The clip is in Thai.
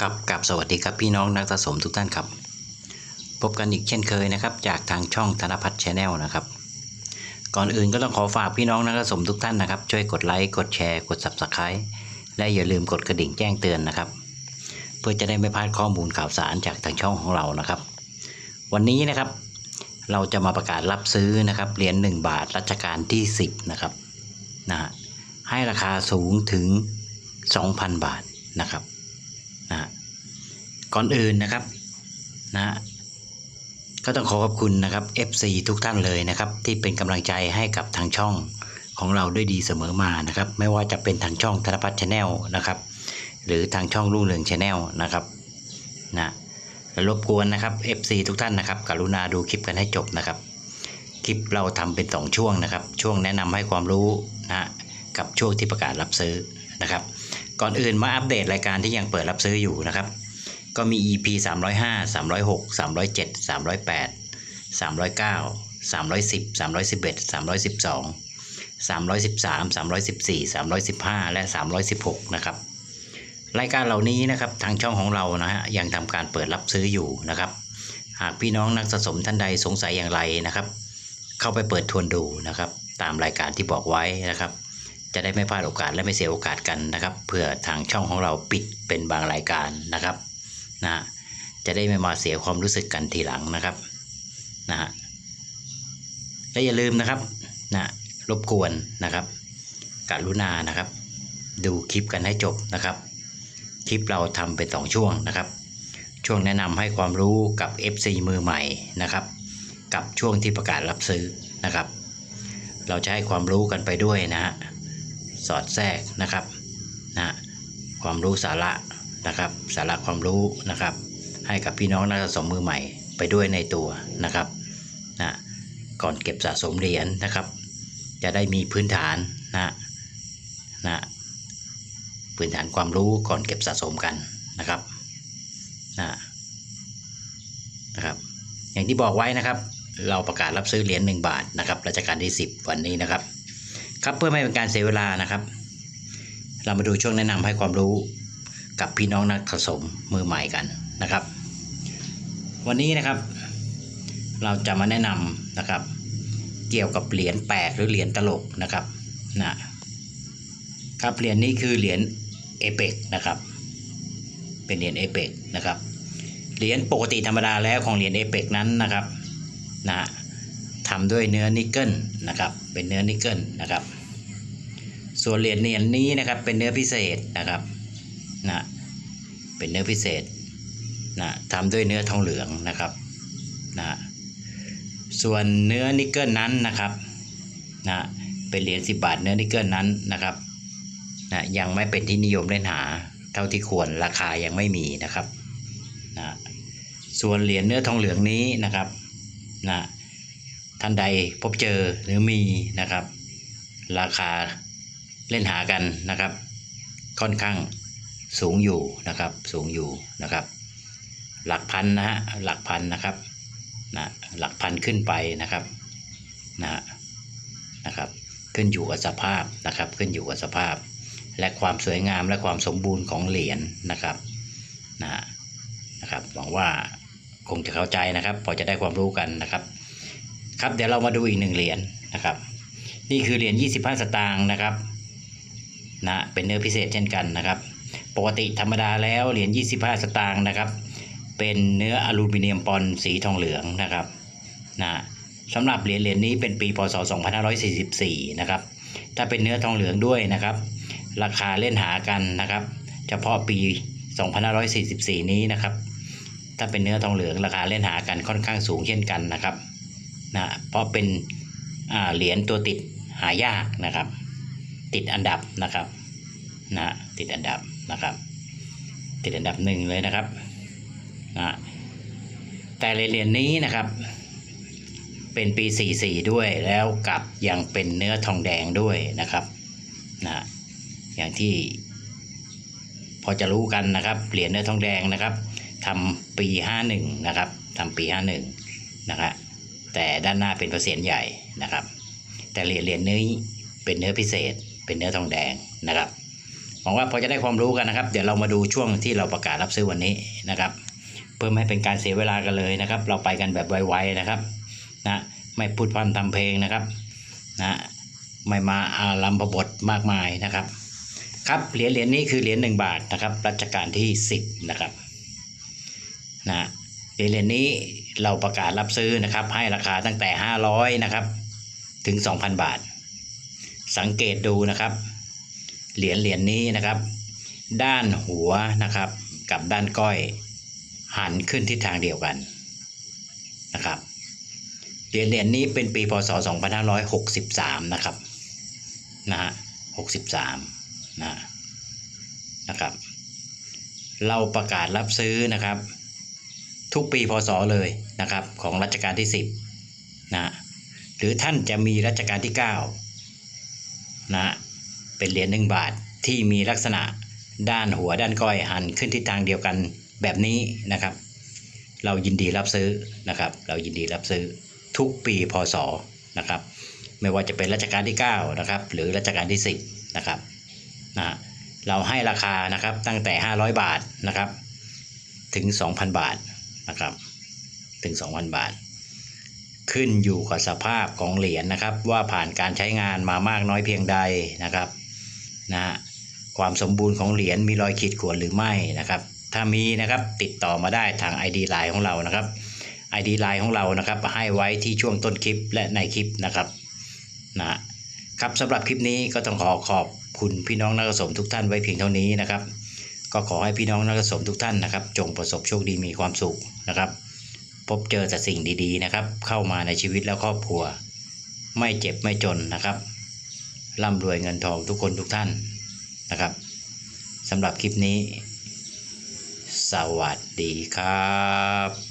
ครับกับสวัสดีครับพี่น้องนักสะสมทุกท่านครับ พบกันอีกเช่นเคยนะครับ จากทางช่องธนพัฒน์ชาแนลนะครับ ก่อนอื่นก็ต้องขอฝากพี่น้องนักสะสมทุกท่านนะครับ ช่วยกดไลค์กดแชร์กด Subscribe และอย่าลืมกดกระดิ่งแจ้งเตือนนะครับ เพื่อจะได้ไม่พลาดข้อมูลข่าวสารจากทางช่องของเรานะครับ วันนี้นะครับ เราจะมาประกาศรับซื้อนะครับเหรียญ1บาทรัชกาลที่ 10นะครับนะฮะให้ราคาสูงถึง 2,000 บาทนะครับ ก่อนอื่นนะครับนะก็ต้องขอขอบคุณนะครับ FC ทุกท่านเลยนะครับ ที่เป็นกำลังใจให้กับทางช่องของเราด้วยดีเสมอมานะครับ ไม่ว่าจะเป็นทางช่องธนพัฒน์ชาแนลนะครับ หรือทางช่องรุ่งเรืองชาแนลนะครับนะและรบกวนนะครับ FC ทุกท่านนะครับ กรุณาดูคลิปกันให้จบนะครับ คลิปเราทำเป็น 2 ช่วงนะครับ ช่วงแนะนำให้ความรู้นะกับช่วงที่ประกาศรับซื้อนะครับ ก่อนอื่นมาอัปเดตรายการที่ยังเปิดรับซื้ออยู่นะครับ ก็มี EP 305 306 307 308 309 310 311 312 313 314 315 และ 316 นะครับ รายการเหล่านี้นะครับทางช่องของเรานะฮะยังทำการเปิดรับซื้ออยู่นะครับ หากพี่น้องนักสะสมท่านใดสงสัยอย่างไรนะครับ เข้าไปเปิดทวนดูนะครับ ตามรายการที่บอกไว้นะครับ จะได้ไม่พลาดโอกาสและไม่เสียโอกาสกันนะครับเพื่อทางช่องของเราปิดเป็นบางรายการนะครับ นะจะได้ไม่มาเสียความรู้สึกกันทีหลังนะครับนะฮะและอย่าลืมนะครับนะรบกวนนะครับกรุณานะครับ ดูคลิปกันให้จบนะครับ คลิปเราทำเป็นสองช่วงนะครับ ช่วงแนะนำให้ความรู้กับ FC มือใหม่นะครับ กับช่วงที่ประกาศรับซื้อนะครับ เราจะให้ความรู้กันไปด้วยนะฮะสอดแทรกนะครับนะความรู้สาระ นะครับสาระความรู้นะครับ ให้กับพี่น้องนักสะสมมือใหม่ไปด้วยในตัวนะครับนะก่อนเก็บสะสมเหรียญนะครับ จะได้มีพื้นฐานนะนะพื้นฐานความรู้ก่อนเก็บสะสมกันนะครับนะนะครับ อย่างที่บอกไว้นะครับ เราประกาศรับซื้อเหรียญ1บาทนะครับรัชกาลที่ 10 วันนี้นะครับ ครับเพื่อไม่เป็นการเสียเวลานะครับ เรามาดูช่วงแนะนำให้ความรู้ กับพี่น้องนักสะสมมือใหม่กันนะครับ วันนี้นะครับ เราจะมาแนะนำนะครับ เกี่ยวกับเหรียญแปลกหรือเหรียญตลกนะครับนะครับเหรียญนี้คือเหรียญเอเปกนะครับ เป็นเหรียญเอเปกนะครับเหรียญปกติธรรมดาแล้วของเหรียญเอเปกนั้นนะครับนะทำด้วยเนื้อนิกเกิลนะครับเป็นเนื้อนิกเกิลนะครับ ส่วนเหรียญเหรียญนี้นะครับเป็นเนื้อพิเศษนะครับ นะเป็นเนื้อพิเศษนะทำด้วยเนื้อทองเหลืองนะครับนะส่วนเนื้อนิกเกิลนั้นนะครับนะเป็นเหรียญสิบบาทเนื้อนิกเกิลนั้นนะครับนะยังไม่เป็นที่นิยมเล่นหาเท่าที่ควรราคายังไม่มีนะครับนะส่วนเหรียญเนื้อทองเหลืองนี้นะครับนะท่านใดพบเจอหรือมีนะครับ ราคาเล่นหากันนะครับ ค่อนข้าง สูงอยู่นะครับสูงอยู่นะครับ หลักพันนะฮะหลักพันนะครับนะหลักพันขึ้นไปนะครับนะนะครับ ขึ้นอยู่กับสภาพนะครับ ขึ้นอยู่กับสภาพ และความสวยงามและความสมบูรณ์ของเหรียญนะครับนะนะครับหวังว่าคงจะเข้าใจนะครับ พอจะได้ความรู้กันนะครับ ครับเดี๋ยวเรามาดูอีกหนึ่งเหรียญนะครับ นี่คือเหรียญ25 สตางค์นะครับนะเป็นเนื้อพิเศษเช่นกันนะครับ ปกติธรรมดาแล้วเหรียญ 25 สตางค์นะครับ เป็นเนื้ออลูมิเนียมปอนสีทองเหลืองนะครับนะสำหรับเหรียญเหรียญนี้เป็นปีพศ 2544 นะครับ ถ้าเป็นเนื้อทองเหลืองด้วยนะครับ ราคาเล่นหากันนะครับ เฉพาะปี 2544 นี้นะครับ ถ้าเป็นเนื้อทองเหลืองราคาเล่นหากันค่อนข้างสูงเช่นกันนะครับนะเพราะเป็นเหรียญตัวติดหายากนะครับ ติดอันดับนะครับนะติดอันดับ นะครับ ติดอันดับหนึ่งเลยนะครับนะแต่เหรียญนี้นะครับ เป็นปี 44 ด้วยแล้วกับยังเป็นเนื้อทองแดงด้วยนะครับนะอย่างที่พอจะรู้กันนะครับ เหรียญเนื้อทองแดงนะครับทำปี 51 นะครับทำปี 51 นะครับแต่ด้านหน้าเป็นเปอร์เซ็นต์ใหญ่นะครับ แต่เหรียญเหรียญนี้เป็นเนื้อพิเศษ เป็นเนื้อทองแดงนะครับ วังว่าพอจะได้ความรู้กันนะครับ เดี๋ยวเรามาดูช่วงที่เราประกาศรับซื้อวันนี้นะครับ เพื่อไม่ให้เป็นการเสียเวลากันเลยนะครับ เราไปกันแบบไวๆนะครับนะไม่พูดพร่ำทำเพลงนะครับนะไม่มาอารัมพบทมากมายนะครับ ครับเหรียญเหรียญนี้คือเหรียญหนึ่งบาทนะครับรัชกาลที่ 10 นะครับนะเหรียญเหรียญนี้เราประกาศรับซื้อนะครับ ให้ราคาตั้งแต่ 500นะครับถึง 2,000 บาท สังเกตดูนะครับ เหรียญเหรียญนี้นะครับ ด้านหัวนะครับ กับด้านก้อย หันขึ้นทิศทางเดียวกันนะครับเหรียญเหรียญนี้เป็นปีพศ 2563 นะครับนะฮะ63นะนะครับ เราประกาศรับซื้อนะครับ ทุกปีพศเลยนะครับ ของรัชกาลที่ 10นะหรือท่านจะมีรัชกาลที่ 9นะ เป็นเหรียญหนึ่งบาทที่มีลักษณะด้านหัวด้านก้อยหันขึ้นทิศทางเดียวกันแบบนี้นะครับ เรายินดีรับซื้อนะครับ เรายินดีรับซื้อทุกปีพศนะครับ ไม่ว่าจะเป็นรัชกาลที่9นะครับหรือรัชกาลที่ 10นะครับนะเราให้ราคานะครับตั้งแต่ 500 บาทนะครับ ถึง 2,000 บาทนะครับถึง 2,000 บาท ขึ้นอยู่กับสภาพของเหรียญนะครับ ว่าผ่านการใช้งานมามากน้อยเพียงใดนะครับ นะฮะความสมบูรณ์ของเหรียญมีรอยขีดข่วนหรือไม่นะครับ ถ้ามีนะครับติดต่อมาได้ทาง ID Line ของเรานะครับ ID Line ของเรานะครับ ให้ไว้ที่ช่วงต้นคลิปและในคลิปนะครับนะครับสำหรับคลิปนี้ก็ต้องขอขอบคุณพี่น้องนักสมทุกท่านไว้เพียงเท่านี้นะครับ ก็ขอให้พี่น้องนักสมทุกท่านนะครับ จงประสบโชคดีมีความสุขนะครับ พบเจอแต่สิ่งดีๆนะครับ เข้ามาในชีวิตและครอบครัว ไม่เจ็บไม่จนนะครับ ร่ำรวยเงินทองทุกคนทุกท่านนะครับสำหรับคลิปนี้ สวัสดีครับ